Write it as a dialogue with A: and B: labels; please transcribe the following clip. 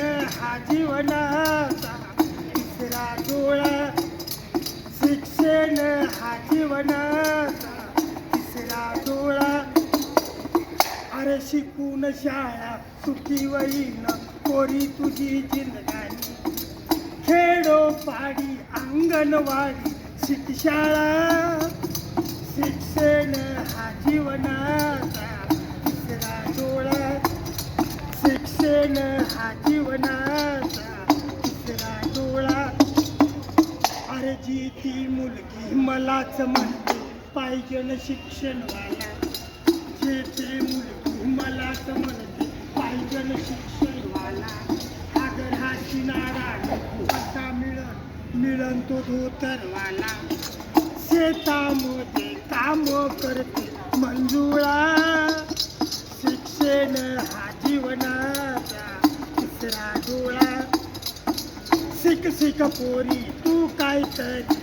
A: हा जीवनाचा तिसरा डोळा. शिक्षण हा जीवनाचा तिसरा डोळा. अरे शिकून शाळा सुखी वहीन कोरी तुझी जिंदगानी. खेडो पाडी अंगणवाडी शिकशाळा शिक्षण हा असेल हा जीवनाचा तिसरा डोळा. अरे जी ती मुलगी मलाच म्हणते पाहिजे न शिक्षणवाला जे ते मुलगी मलाच म्हणते पाहिजे न शिक्षणवाला आगर हा किनारा असा मिळन मिळन तो धोतरवाला शेतामध्ये काम करते मंजुळा. तिसरा डोळा शिक शिक पोरी तू काय तर. ही शाळा